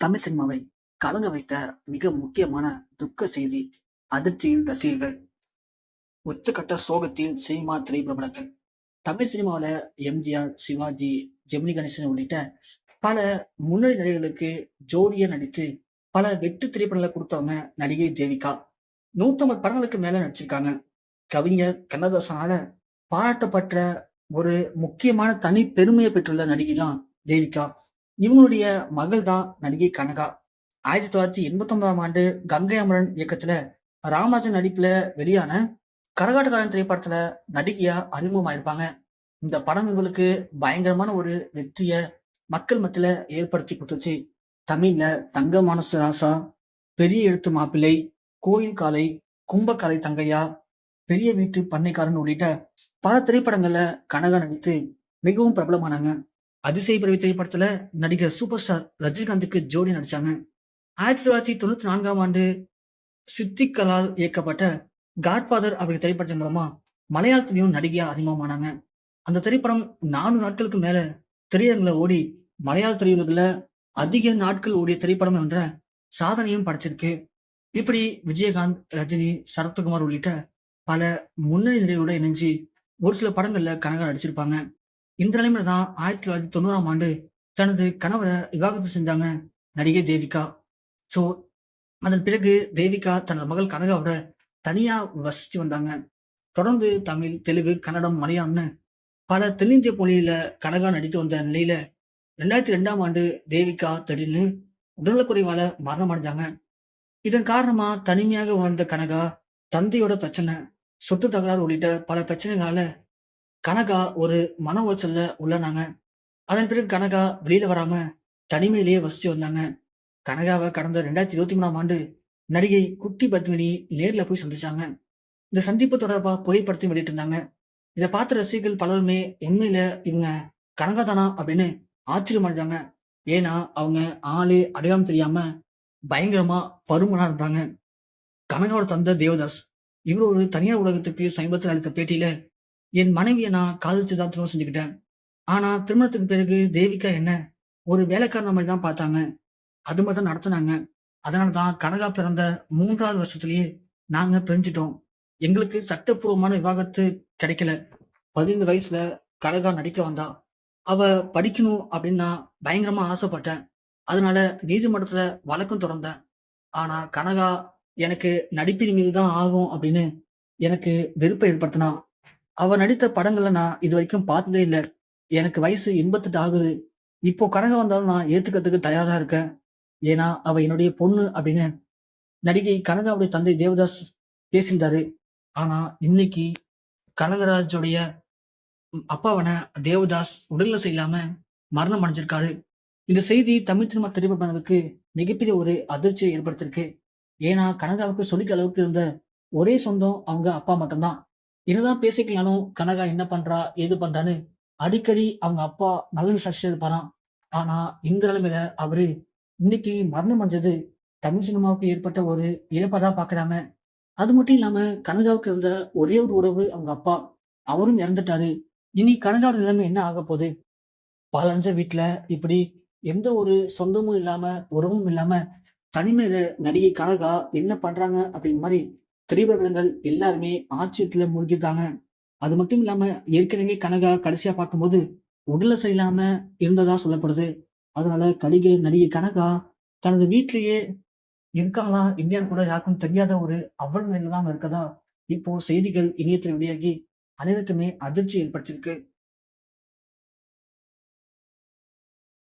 தமிழ் சினிமாவை கலங்க வைத்த மிக முக்கியமான துக்க செய்தி அதிர்ச்சியின் ரசிகர்கள். உச்சக்கட்ட சோகத்தில் சினிமா திரைப்பிரபலங்கள். தமிழ் சினிமாவில் எம்ஜிஆர் சிவாஜி ஜெமினி கணேசன் உள்ளிட்ட பல முன்னணி நடிகர்களுக்கு ஜோடியா நடித்து பல வெற்றி திரைப்படங்களை கொடுத்தவங்க நடிகை தேவிகா. நூத்தம்பது படங்களுக்கு மேல நடிச்சிருக்காங்க. கவிஞர் கண்ணதாசனால பாராட்டப்பட்ட ஒரு முக்கியமான தனி பெருமையை பெற்றுள்ள நடிகை தான் தேவிகா. இவங்களுடைய மகள் தான் நடிகை கனகா. ஆயிரத்தி தொள்ளாயிரத்தி எண்பத்தி ஒன்பதாம் ஆண்டு கங்கை அமரன் இயக்கத்துல ராமராஜன் நடிப்புல வெளியான கரகாட்டக்காரன் திரைப்படத்துல நடிகையா அறிமுகமாயிருப்பாங்க. இந்த படம் இவங்களுக்கு பயங்கரமான ஒரு வெற்றிய மக்கள் மத்தியில ஏற்படுத்தி கொடுத்துச்சு. தமிழ்ல தங்க மனசு ராசா பெரிய எழுத்து மாப்பிள்ளை கோயில் காலை கும்பக்காரை தங்கையா பெரிய வீட்டு பண்ணைக்காரன் உள்ளிட்ட பல திரைப்படங்கள்ல கனகா நடித்து மிகவும் பிரபலமானாங்க. அதிசய பிறவி திரைப்படத்துல நடிகர் சூப்பர் ஸ்டார் ரஜினிகாந்துக்கு ஜோடி நடிச்சாங்க. ஆயிரத்தி தொள்ளாயிரத்தி தொண்ணூத்தி நான்காம் ஆண்டு சித்திகலால் இயக்கப்பட்ட காட்ஃபாதர் அப்படிங்கிற திரைப்படத்தின் மூலமா மலையாளத்திலையும் நடிகையா அறிமுகமானாங்க. அந்த திரைப்படம் நானூறு நாட்களுக்கு மேல திரையரங்குல ஓடி மலையாள திரையுலகில் அதிக நாட்கள் ஓடிய திரைப்படம் என்ற சாதனையும் படைச்சிருக்கு. இப்படி விஜயகாந்த் ரஜினி சரத்குமார் உள்ளிட்ட பல முன்னணி நடிகரோட இணைஞ்சு ஒரு சில படங்கள்ல கனகா நடிச்சிருப்பாங்க. இந்த நிலைமையில தான் ஆயிரத்தி தொள்ளாயிரத்தி தொண்ணூறாம் ஆண்டு தனது கணவரை விவாகரத்து செஞ்சாங்க நடிகை தேவிகா. ஸோ அதன் பிறகு தேவிகா தனது மகள் கனகாவோட தனியா வசிச்சு வந்தாங்க. தொடர்ந்து தமிழ் தெலுங்கு கன்னடம் மலையாளம்னு பல தென்னிந்திய மொழியில கனகா நடித்து வந்த நிலையில ரெண்டாயிரத்தி ரெண்டாம் ஆண்டு தேவிகா திடீர்னு உடல்நலக்குறைவால மரணம் அடைஞ்சாங்க. இதன் காரணமா தனிமையாக உணர்ந்த கனகா தந்தையோட பிரச்சனை சொத்து தகராறு உள்ளிட்ட பல பிரச்சனைகளால கனகா ஒரு மன உளைச்சல்ல உள்ளனாங்க. அதன் பிறகு கனகா வெளியில வராம தனிமையிலேயே வசிச்சு வந்தாங்க. கனகாவை கடந்த ரெண்டாயிரத்தி இருபத்தி மூணாம் ஆண்டு நடிகை குட்டி பத்மினி நேர்ல போய் சந்திச்சாங்க. இந்த சந்திப்பு தொடர்பா புகைப்படத்தையும் வெளியிட்டிருந்தாங்க. இதை பார்த்த ரசிகர்கள் பலருமே உண்மையில இவங்க கனகா தானா அப்படின்னு ஆச்சரியம் அடைஞ்சாங்க ஏன்னா அவங்க ஆளு அடையாளம் தெரியாம பயங்கரமா பருமனா இருந்தாங்க. கனகாவோட தந்தை தேவதாஸ் இவர் ஒரு தனியார் உலகத்துக்கு சமீபத்தில் அளித்த பேட்டியில என் மனைவியை நான் காதலிச்சு தான் திருமணம் செஞ்சுக்கிட்டேன். ஆனா திருமணத்துக்கு பிறகு தேவிகா என்ன? ஒரு வேலைக்காரன மாதிரி தான் பார்த்தாங்க. அது மாதிரி தான் நடத்துனாங்க. அதனால தான் கனகா பிறந்த மூன்றாவது வருஷத்துலயே நாங்க பிரிஞ்சிட்டோம். எங்களுக்கு சட்டப்பூர்வமான விவாகரத்து கிடைக்கல. பதினைந்து வயசுல கனகா நடிக்க வந்தா அவ படிக்கணும் அப்படின்னு நான் பயங்கரமா ஆசைப்பட்டேன். அதனால நீதிமன்றத்துல வழக்கம் தொடர்ந்தேன். ஆனா கனகா எனக்கு நடிப்பின் மீது தான் ஆகும் அப்படின்னு எனக்கு வெறுப்பை ஏற்படுத்தினா அவர் நடித்த படங்களை நான் இது வரைக்கும் பார்த்ததே இல்லை. எனக்கு வயசு எண்பத்தெட்டு ஆகுது. இப்போ கனகா வந்தாலும் நான் ஏத்துக்கிறதுக்கு தயாரா இருக்கேன். ஏன்னா அவ என்னுடைய பொண்ணு அப்படின்னு நடிகை கனகாவுடைய தந்தை தேவதாஸ் பேசியிருந்தாரு. ஆனா இன்னைக்கு கனகராஜுடைய அப்பாவன தேவதாஸ் உடல்நிலை செய்யலாம மரணம் அடைஞ்சிருக்காரு. இந்த செய்தி தமிழ் சினிமா தெரிவிப்பதற்கு மிகப்பெரிய ஒரு அதிர்ச்சியை ஏற்படுத்திருக்கு ஏன்னா கனகாவுக்கு சொல்லிக்க அளவுக்கு இருந்த ஒரே சொந்தம் அவங்க அப்பா மட்டும்தான். என்னதான் பேசிக்கலாலும் கனகா என்ன பண்றா ஏது பண்றான்னு அடிக்கடி அவங்க அப்பா நல்ல சசிச்சு இருப்பாராம் ஆனா இந்த நிலைமையில அவரு இன்னைக்கு மரணம் அடைஞ்சது தமிழ் சினிமாவுக்கு ஏற்பட்ட ஒரு இழப்பை தான் பாக்குறாங்க அது மட்டும் இல்லாம கனகாவுக்கு இருந்த ஒரே ஒரு உறவு அவங்க அப்பா. அவரும் இறந்துட்டாரு. இனி கனகாவோட நிலைமை என்ன ஆக போகுது? பாலஞ்ச வீட்டுல இப்படி எந்த ஒரு சொந்தமும் இல்லாம உறவும் இல்லாம தனிமையில நடிகை கனகா என்ன பண்றாங்க அப்படிங்கிற மாதிரி திரைப்படங்கள் எல்லாருமே ஆச்சரியத்துல மூழ்கிருக்காங்க அது மட்டும் இல்லாம ஏற்கனவே கனகா கடைசியா பார்க்கும்போது உடலை சரியில்லாம இருந்ததா சொல்லப்படுது. அதனால கடிகை நடிகை கனகா தனது வீட்டிலேயே இருக்காங்களா இந்தியா கூட யாருக்கும் தெரியாத ஒரு அவ்வளவு நிலையில தான் இருக்கதா. இப்போ செய்திகள் இணையத்தில் வெளியாகி அனைவருக்குமே அதிர்ச்சி ஏற்படுத்தியிருக்கு.